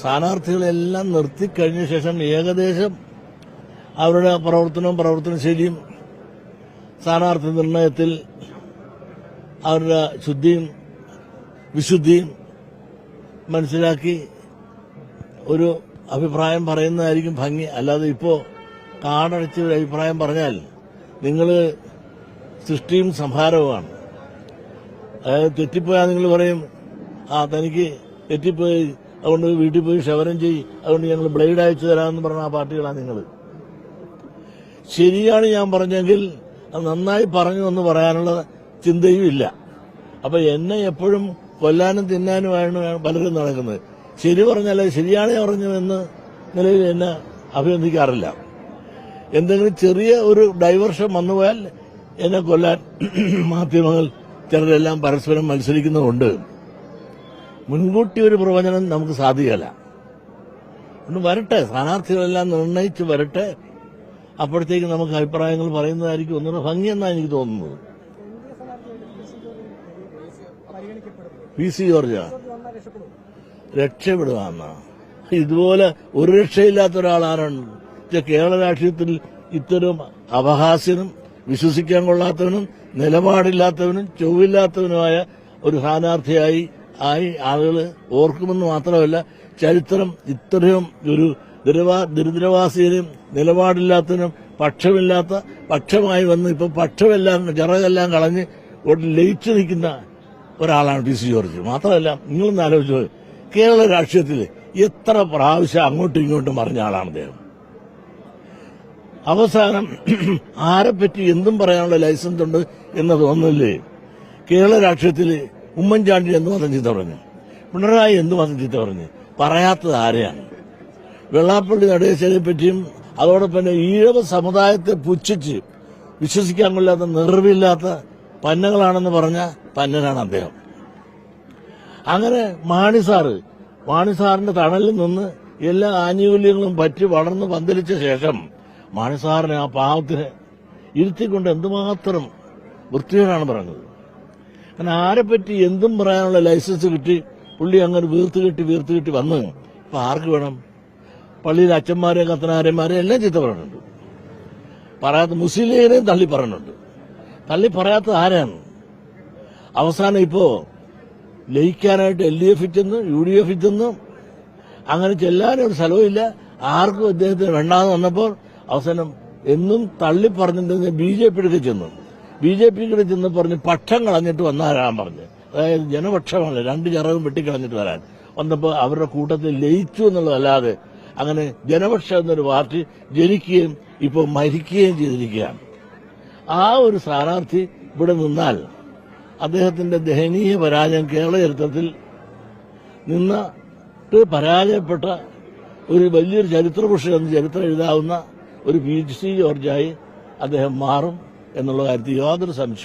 സ്ഥാനാർത്ഥികളെല്ലാം നിർത്തിക്കഴിഞ്ഞ ശേഷം ഏകദേശം അവരുടെ പ്രവർത്തനവും പ്രവർത്തനശൈലിയും സ്ഥാനാർത്ഥി നിർണയത്തിൽ അവരുടെ ശുദ്ധിയും വിശുദ്ധിയും മനസ്സിലാക്കി ഒരു അഭിപ്രായം പറയുന്നതായിരിക്കും ഭംഗി. അല്ലാതെ ഇപ്പോ കാടടച്ച് ഒരു അഭിപ്രായം പറഞ്ഞാൽ നിങ്ങൾ സൃഷ്ടിയും സംഹാരവുമാണ്. അതായത് തെറ്റിപ്പോയാൽ നിങ്ങൾ പറയും ആ തനിക്ക് തെറ്റിപ്പോയി അതുകൊണ്ട് വീട്ടിൽ പോയി ക്ഷവരം ചെയ്യും. അതുകൊണ്ട് ഞങ്ങൾ ബ്ലേഡ് അയച്ചു തരാമെന്ന് പറഞ്ഞ ആ പാർട്ടികളാണ് നിങ്ങൾ ശരിയാണ് ഞാൻ പറഞ്ഞെങ്കിൽ നന്നായി പറഞ്ഞു എന്ന് പറയാനുള്ള ചിന്തയും ഇല്ല. അപ്പൊ എന്നെ എപ്പോഴും കൊല്ലാനും തിന്നാനുമാണ് പലരും നടക്കുന്നത്. ശരി പറഞ്ഞാൽ ശരിയാണ് പറഞ്ഞു എന്ന് നിലയിൽ എന്നെ അഭിനന്ദിക്കാറില്ല. എന്തെങ്കിലും ചെറിയ ഒരു ഡൈവർഷൻ വന്നുപോയാൽ എന്നെ കൊല്ലാൻ മാധ്യമങ്ങൾ ചിലരെല്ലാം പരസ്പരം മത്സരിക്കുന്നുമുണ്ട് മുൻകൂട്ടി ഒരു പ്രവചനം നമുക്ക് സാധിക്കല്ല ഒന്ന് വരട്ടെ സ്ഥാനാർത്ഥികളെല്ലാം നിർണയിച്ച് വരട്ടെ. അപ്പോഴത്തേക്ക് നമുക്ക് അഭിപ്രായങ്ങൾ പറയുന്നതായിരിക്കും ഒന്നുകൂടെ ഭംഗിയെന്നാണ് എനിക്ക് തോന്നുന്നത്. പി സി ജോർജ രക്ഷപ്പെടുക ഇതുപോലെ ഒരു രക്ഷയില്ലാത്ത ഒരാൾ കേരള രാഷ്ട്രീയത്തിൽ ഇത്തരം അപഹാസ്യനും വിശ്വസിക്കാൻ കൊള്ളാത്തവനും നിലപാടില്ലാത്തവനും ചൊവ്വില്ലാത്തവനുമായ ഒരു സ്ഥാനാർത്ഥിയായി ആയി ആളുകൾ ഓർക്കുമെന്ന് മാത്രമല്ല ചരിത്രം ഇത്രയും ഒരു ദുരിതവാ ദരിദ്രവാസിയിലും നിലപാടില്ലാത്തതിനും പക്ഷമില്ലാത്ത പക്ഷമായി വന്ന് ഇപ്പൊ പക്ഷമെല്ലാം ചിറകെല്ലാം കളഞ്ഞ് ലയിച്ചു നിൽക്കുന്ന ഒരാളാണ് പി സി ജോർജ്. മാത്രമല്ല നിങ്ങളൊന്ന് ആലോചിച്ചു കേരള രാഷ്ട്രീയത്തിൽ എത്ര പ്രാവശ്യം അങ്ങോട്ടും ഇങ്ങോട്ടും പറഞ്ഞ ആളാണ് അദ്ദേഹം. അവസാനം ആരെപ്പറ്റി എന്തും പറയാനുള്ള ലൈസൻസ് ഉണ്ട് എന്ന് തോന്നുന്നില്ലേ കേരള രാഷ്ട്രീയത്തിൽ ഉമ്മൻചാണ്ടി എന്ത് മാത്രം ചീത്ത പറഞ്ഞു? പിണറായി എന്ത് മാത്രം ചീത്ത പറഞ്ഞു? പറയാത്തത് ആരെയാണ്? വെള്ളാപ്പള്ളി നടേശനെ പറ്റിയും അതോടൊപ്പം തന്നെ ഈഴവ സമുദായത്തെ പുച്ഛിച്ച് വിശ്വസിക്കാൻ കൊള്ളാത്ത നിറവില്ലാത്ത പന്നകളാണെന്ന് പറഞ്ഞ പന്നനാണ് അദ്ദേഹം. അങ്ങനെ മാണി സാറ് മാണി സാറിന്റെ തണലിൽ നിന്ന് എല്ലാ ആനുകൂല്യങ്ങളും പറ്റി വളർന്ന് പന്തലിച്ച ശേഷം മാണി സാറിനെ ആ പാവത്തിന് ഇരുത്തിക്കൊണ്ട് എന്തുമാത്രം വൃത്തികേടാണ് പറഞ്ഞത്? കാരണം പറ്റി എന്തും പറയാനുള്ള ലൈസൻസ് കിട്ടി. പുള്ളി അങ്ങനെ വീർത്ത് കെട്ടി വീർത്ത് കെട്ടി വന്ന്. അപ്പൊ ആർക്ക് വേണം? പള്ളിയിലെ അച്ഛന്മാരെ കത്തനാരന്മാരെ എല്ലാം ചീത്ത പറയുന്നുണ്ട്. പറയാത്ത മുസ്ലിം ലീഗിനെയും തള്ളി പറയുന്നുണ്ട്. തള്ളി പറയാത്തത് ആരാണ്? അവസാനം ഇപ്പോ ലയിക്കാനായിട്ട് എൽ ഡി എഫിൽ ചെന്ന് യു ഡി എഫിൽ ചെന്ന് അങ്ങനെ ചെല്ലാനും ഒരു സ്ഥലവുമില്ല ആർക്കും അദ്ദേഹത്തിന് വേണ്ടാന്ന് വന്നപ്പോൾ അവസാനം എന്നും തള്ളി പറഞ്ഞിട്ടുണ്ടെങ്കിൽ ബി ജെ പിയുടെ ചെന്നു. ബി ജെ പി കൂടെ ചെന്ന് പറഞ്ഞ് പക്ഷം കളഞ്ഞിട്ട് വന്നാരാൻ പറഞ്ഞ്. അതായത് ജനപക്ഷമാണ് രണ്ട് ചിറകും വെട്ടിക്കളഞ്ഞിട്ട് വരാൻ. വന്നപ്പോൾ അവരുടെ കൂട്ടത്തിൽ ലയിച്ചു എന്നുള്ളതല്ലാതെ അങ്ങനെ ജനപക്ഷം എന്നൊരു പാർട്ടി ജനിക്കുകയും ഇപ്പോൾ മരിക്കുകയും ചെയ്തിരിക്കുകയാണ്. ആ ഒരു സ്ഥാനാർത്ഥി ഇവിടെ നിന്നാൽ അദ്ദേഹത്തിന്റെ ദയനീയ പരാജയം കേരള ചരിത്രത്തിൽ നിന്നിട്ട് പരാജയപ്പെട്ട ഒരു വലിയൊരു ചരിത്രപുരുഷൻ എന്ന് ചരിത്രം എഴുതാവുന്ന ഒരു പി സി ജോർജായി അദ്ദേഹം മാറും. എന്നുള്ള കാര്യത്തിൽ യാതൊരു സംശയവും